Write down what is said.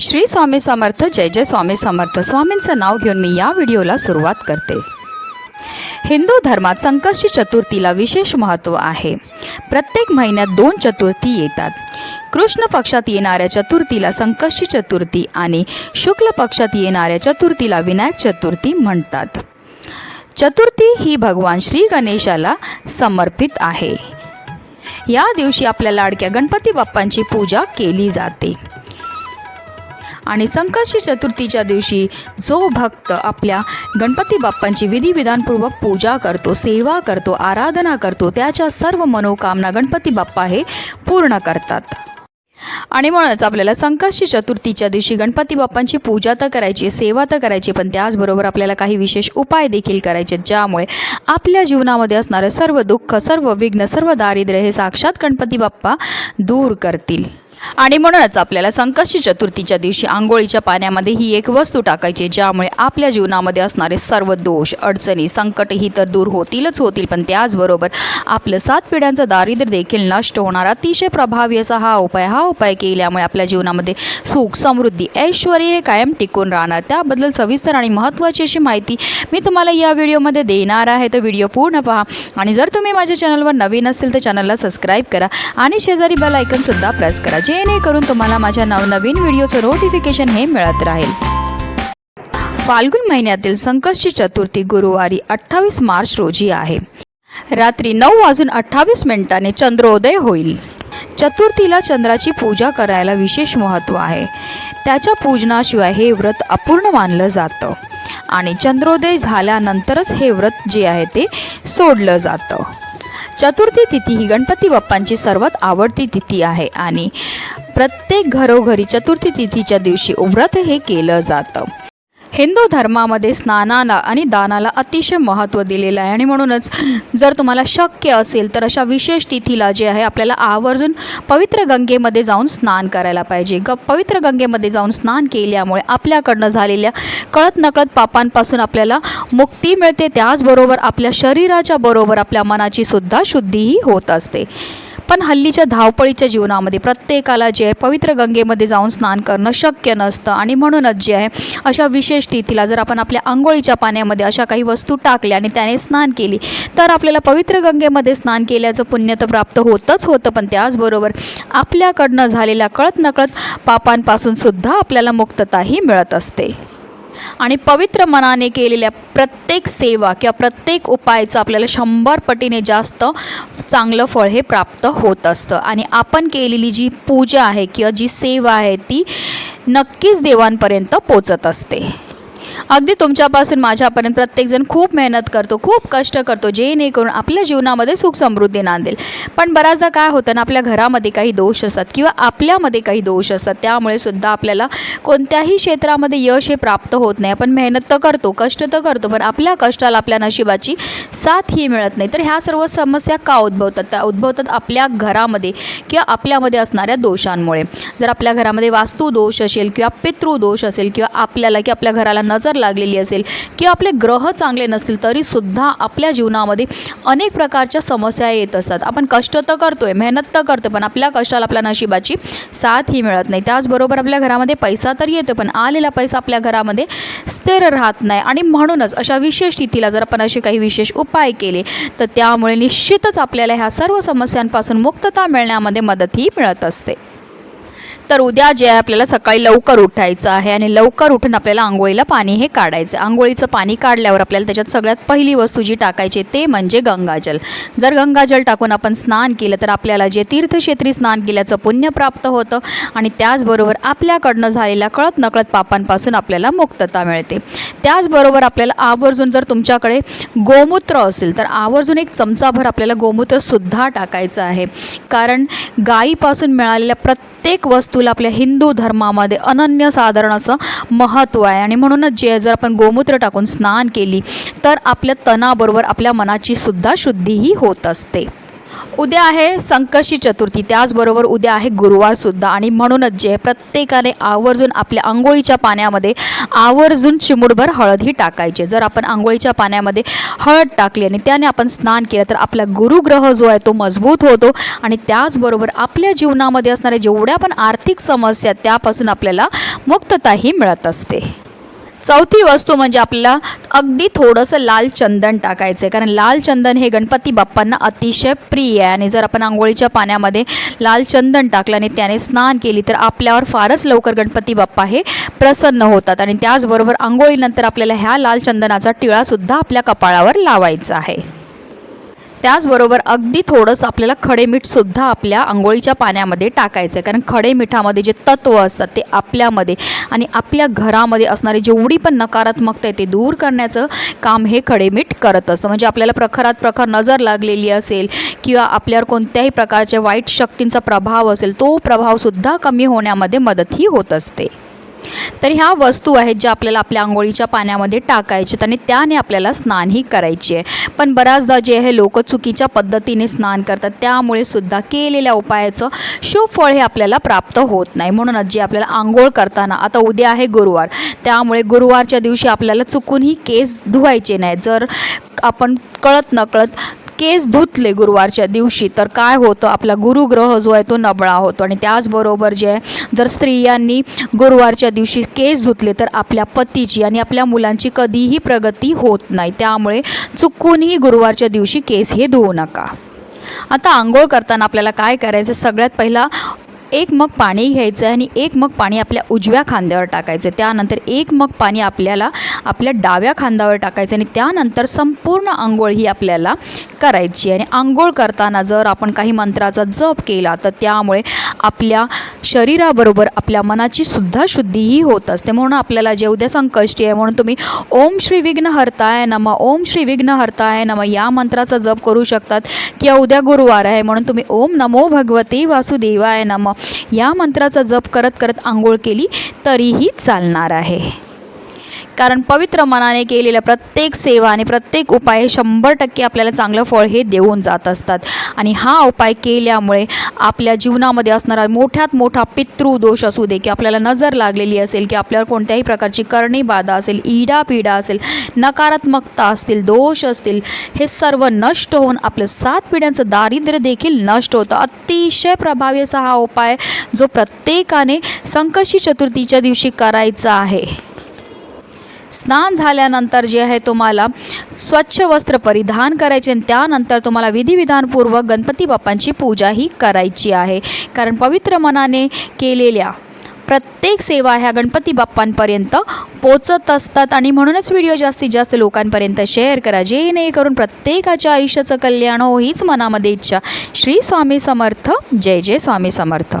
श्री स्वामी समर्थ जय जय स्वामी समर्थ. स्वामींचं नाव घेऊन मी या व्हिडिओला सुरुवात करते. हिंदू धर्मात संकष्टी चतुर्थीला विशेष महत्त्व आहे. प्रत्येक महिन्यात दोन चतुर्थी येतात. कृष्ण पक्षात येणाऱ्या चतुर्थीला संकष्टी चतुर्थी आणि शुक्ल पक्षात येणाऱ्या चतुर्थीला विनायक चतुर्थी म्हणतात. चतुर्थी ही भगवान श्री गणेशाला समर्पित आहे. या दिवशी आपल्या लाडक्या गणपती बाप्पांची पूजा केली जाते. आणि संकष्टी चतुर्थीच्या दिवशी जो भक्त आपल्या गणपती बाप्पांची विधिविधानपूर्वक पूजा करतो सेवा करतो आराधना करतो त्याच्या सर्व मनोकामना गणपती बाप्पा हे पूर्ण करतात. आणि म्हणूनच आपल्याला संकष्टी चतुर्थीच्या दिवशी गणपती बाप्पांची पूजा तर करायची सेवा तर करायची पण त्याचबरोबर आपल्याला काही विशेष उपाय देखील करायचे ज्यामुळे आपल्या जीवनामध्ये असणारं सर्व दुःख सर्व विघ्न सर्व दारिद्र्य हे साक्षात गणपती बाप्पा दूर करतील. आणि म्हणूनच आपल्याला संकष्टी चतुर्थीच्या दिवशी आंघोळीच्या पाण्यामध्ये ही एक वस्तू टाकायची ज्यामुळे आपल्या जीवनामध्ये असणारे सर्व दोष अडचणी संकट ही तर दूर होतीलच होतील पण त्याचबरोबर आपलं सात पिढ्यांचं दारिद्र्य देखील नष्ट होणार अतिशय प्रभावी असा हा उपाय हा उपाय केल्यामुळे आपल्या जीवनामध्ये सुख समृद्धी ऐश्वर हे कायम टिकून राहणार. त्याबद्दल सविस्तर आणि महत्त्वाची अशी माहिती मी तुम्हाला या व्हिडिओमध्ये देणार आहे. तर व्हिडिओ पूर्ण पहा आणि जर तुम्ही माझ्या चॅनलवर नवीन असतील तर चॅनलला सबस्क्राईब करा आणि शेजारी बेल आयकनसुद्धा प्रेस करा जेणेकरून तुम्हाला माझ्या नवनवीन व्हिडिओचं नोटिफिकेशन हे मिळत राहील. फाल्गुन महिन्यातील संकष्टी चतुर्थी गुरुवारी अठ्ठावीस मार्च रोजी आहे. रात्री नऊ वाजून अठ्ठावीस मिनिटांनी चंद्रोदय होईल. चतुर्थीला चंद्राची पूजा करायला विशेष महत्त्व आहे. त्याच्या पूजनाशिवाय हे व्रत अपूर्ण मानलं जातं. आणि चंद्रोदय झाल्यानंतरच हे व्रत जे आहे ते सोडलं जातं. चतुर्थी तिथी ही गणपती बाप्पांची सर्वात आवडती तिथी आहे आणि प्रत्येक घरोघरी चतुर्थी तिथीच्या दिवशी उव्रत हे केलं जातं. हिंदू धर्मामध्ये स्नानाला आणि दानाला अतिशय महत्त्व दिलेलं आहे. आणि म्हणूनच जर तुम्हाला शक्य असेल तर अशा विशेष तिथीला जे आहे आपल्याला आवर्जून पवित्र गंगेमध्ये जाऊन स्नान करायला पाहिजे. ग पवित्र गंगेमध्ये जाऊन स्नान केल्यामुळे आपल्याकडनं झालेल्या कळत नकळत पापांपासून आपल्याला मुक्ती मिळते. त्याचबरोबर आपल्या शरीराच्या बरोबर आपल्या मनाची सुद्धा शुद्धीही होत असते. पण हल्लीच्या धावपळीच्या जीवनामध्ये प्रत्येकाला जे आहे पवित्र गंगेमध्ये जाऊन स्नान करणं शक्य नसतं. आणि म्हणूनच जे आहे अशा विशेष तिथीला जर आपण आपल्या आंघोळीच्या पाण्यामध्ये अशा काही वस्तू टाकल्या आणि त्याने स्नान केली तर आपल्याला पवित्र गंगेमध्ये स्नान केल्याचं पुण्य तर प्राप्त होतंच होतं पण त्याचबरोबर आपल्याकडनं झालेल्या कळत नकळत पापांपासून सुद्धा आपल्याला मुक्तताही मिळत असते. आणि पवित्र मनाने केलेल्या प्रत्येक सेवा किंवा प्रत्येक उपायाचं आपल्याला शंभर पटीने जास्त चांगलं फळ हे प्राप्त होत असतं. आणि आपण केलेली जी पूजा आहे किंवा जी सेवा आहे ती नक्कीच देवांपर्यंत पोचत असते. अगदी तुमच्यापासून माझ्यापर्यंत प्रत्येकजण खूप मेहनत करतो खूप कष्ट करतो जेणेकरून आपल्या जीवनामध्ये सुख समृद्धी नांदेल. पण बऱ्याचदा काय होतं ना आपल्या घरामध्ये काही दोष असतात किंवा आपल्यामध्ये काही दोष असतात त्यामुळे सुद्धा आपल्याला कोणत्याही क्षेत्रामध्ये यश हे प्राप्त होत नाही. आपण मेहनत तर करतो कष्ट तर करतो पण आपल्या कष्टाला आपल्या नशिबाची साथ ही मिळत नाही. तर ह्या सर्व समस्या का उद्भवतात? त्या उद्भवतात आपल्या घरामध्ये किंवा आपल्यामध्ये असणाऱ्या दोषांमुळे. जर आपल्या घरामध्ये वास्तू दोष असेल किंवा पितृदोष असेल किंवा आपल्याला की आपल्या घराला नजर लागलेली असेल किंवा आपले ग्रह चांगले नसतील तरीसुद्धा आपल्या जीवनामध्ये अनेक प्रकारच्या समस्या येत असतात. आपण कष्ट तर करतो आहे मेहनत तर करतो पण आपल्या कष्टाला आपल्या नशिबाची साथ ही मिळत नाही. त्याचबरोबर आपल्या घरामध्ये पैसा तर येतो पण आलेला पैसा आपल्या घरामध्ये स्थिर राहत नाही. आणि म्हणूनच अशा विशेष स्थितीला जर आपण असे काही विशेष उपाय केले तर त्यामुळे निश्चितच आपल्याला ह्या सर्व समस्यांपासून मुक्तता मिळण्यामध्ये मदतही मिळत असते. तर उद्या जे आहे आपल्याला सकाळी लवकर उठायचं आहे आणि लवकर उठून आपल्याला आंघोळीला पाणी हे काढायचं आंघोळीचं पाणी काढल्यावर आपल्याला त्याच्यात सगळ्यात पहिली वस्तू जी टाकायची ते म्हणजे गंगाजल. जर गंगाजल टाकून आपण स्नान केलं तर आपल्याला जे तीर्थक्षेत्री स्नान केल्याचं पुण्य प्राप्त होतं आणि त्याचबरोबर आपल्याकडनं झालेल्या कळत नकळत पापांपासून आपल्याला मुक्तता मिळते. त्याचबरोबर आपल्याला आवर्जून जर तुमच्याकडे गोमूत्र असेल तर आवर्जून एक चमचाभर आपल्याला गोमूत्रसुद्धा टाकायचं आहे. कारण गायीपासून मिळालेल्या प्रत्येक प्रत्येक वस्तूला आपल्या हिंदू धर्मामध्ये अनन्यसाधारण असं महत्त्व आहे. आणि म्हणूनच जे जर आपण गोमूत्र टाकून स्नान केली तर आपल्या तणाबरोबर आपल्या मनाची सुद्धा शुद्धीही होत असते. उद्या आहे संकष्टी चतुर्थी. त्याचबरोबर उद्या आहे गुरुवारसुद्धा आणि म्हणूनच जे प्रत्येकाने आवर्जून आपल्या आंघोळीच्या पाण्यामध्ये आवर्जून चिमुडभर हळदही टाकायचे. जर आपण आंघोळीच्या पाण्यामध्ये हळद टाकली आणि त्याने आपण स्नान केलं तर आपला गुरुग्रह जो आहे तो मजबूत होतो. आणि त्याचबरोबर आपल्या जीवनामध्ये असणाऱ्या जेवढ्या पण आर्थिक समस्या आहेत, त्यापासून आपल्याला मुक्तताही मिळत असते. चौथी वस्तू म्हणजे आपल्याला अगदी थोडंसं लाल चंदन टाकायचं आहे. कारण लाल चंदन हे गणपती बाप्पांना अतिशय प्रिय आहे. आणि जर आपण आंघोळीच्या पाण्यामध्ये लाल चंदन टाकलं आणि त्याने स्नान केली तर आपल्यावर फारच लवकर गणपती बाप्पा हे प्रसन्न होतात. आणि त्याचबरोबर आंघोळीनंतर आपल्याला ह्या लाल चंदनाचा टिळासुद्धा आपल्या कपाळावर लावायचा आहे. त्याचबरोबर अगदी थोडंसं आपल्याला खडे मीठसुद्धा आपल्या आंघोळीच्या पाण्यामध्ये टाकायचं आहे कारण खडे मिठामध्ये जे तत्त्व असतात ते आपल्यामध्ये आणि आपल्या घरामध्ये असणारी जेवढी पण नकारात्मकता आहे ते दूर करण्याचं काम हे खडे मीठ करत असतं. म्हणजे आपल्याला प्रखरात प्रखर नजर लागलेली असेल किंवा आपल्यावर कोणत्याही प्रकारच्या वाईट शक्तींचा प्रभाव असेल तो प्रभावसुद्धा कमी होण्यामध्ये मदतही होत असते. तर ह्या वस्तू आहेत ज्या आपल्याला आपल्या आंघोळीच्या पाण्यामध्ये टाकायच्यात आणि त्याने आपल्याला स्नानही करायची आहे. पण बऱ्याचदा जे आहे लोक चुकीच्या पद्धतीने स्नान करतात त्यामुळे सुद्धा केलेल्या उपायाचं शुभफळ हे आपल्याला प्राप्त होत नाही. म्हणूनच जे आपल्याला आंघोळ करताना आता उद्या आहे गुरुवार त्यामुळे गुरुवारच्या दिवशी आपल्याला चुकूनही केस धुवायचे नाही जर आपण कळत नकळत केस धुतले गुरुवारच्या दिवशी तर काय होतं? आपला गुरुग्रह जो आहे तो नबळा होतो. आणि त्याचबरोबर जे आहे जर स्त्रियांनी गुरुवारच्या दिवशी केस धुतले तर आपल्या पतीची आणि आपल्या मुलांची कधीही प्रगती होत नाही. त्यामुळे चुकूनही गुरुवारच्या दिवशी केस हे धुवू नका. आता आंघोळ करताना आपल्याला काय करायचं? सगळ्यात पहिला एक मग पाणी घ्यायचं आहे आणि एक मग पाणी आपल्या उजव्या खांद्यावर टाकायचं. त्यानंतर एक मग पाणी आपल्याला आपल्या डाव्या खांद्यावर टाकायचं आणि त्यानंतर संपूर्ण आंघोळ ही आपल्याला करायची. आणि आंघोळ करताना जर आपण काही मंत्राचा जप केला तर त्यामुळे आपल्या शरीराबरोबर आपल्या मनाची सुद्धा शुद्धीही होत असते. म्हणून आपल्याला जे उद्या संकष्टी आहे म्हणून तुम्ही ओम श्री विघ्न हरताय नम ओम श्री विघ्न हरताय नम या मंत्राचा जप करू शकतात. किंवा उद्या गुरुवार आहे म्हणून तुम्ही ओम नमो भगवते वासुदेवाय नम या मंत्राचा जप करत करत आंघोळ केली तरीही चालणार आहे. कारण पवित्र मनाने केलेल्या प्रत्येक सेवा आणि प्रत्येक उपाय हे शंभर टक्के आपल्याला चांगलं फळ हे देऊन जात असतात. आणि हा उपाय केल्यामुळे आपल्या जीवनामध्ये असणारा मोठ्यात मोठा पितृदोष असू दे की आपल्याला नजर लागलेली असेल की आपल्यावर कोणत्याही प्रकारची करणी बाधा असेल ईडा पीडा असेल नकारात्मकता असतील दोष असतील हे सर्व नष्ट होऊन आपलं सात पिढ्यांचं दारिद्र्य देखील नष्ट होतं. अतिशय प्रभावी असा हा उपाय जो प्रत्येकाने संकष्टी चतुर्थीच्या दिवशी करायचा आहे. स्नान झाल्यानंतर जे आहे तुम्हाला स्वच्छ वस्त्र परिधान करायचे आणि त्यानंतर तुम्हाला विधिविधानपूर्वक गणपती बाप्पांची पूजाही करायची आहे. कारण पवित्र मनाने केलेल्या प्रत्येक सेवा ह्या गणपती बाप्पांपर्यंत पोचत असतात आणि म्हणूनच व्हिडिओ जास्तीत जास्त लोकांपर्यंत शेअर करा. जेणेकरून प्रत्येकाच्या आयुष्याचं कल्याण हो हीच मनामध्ये इच्छा. श्री स्वामी समर्थ. जय जय स्वामी समर्थ.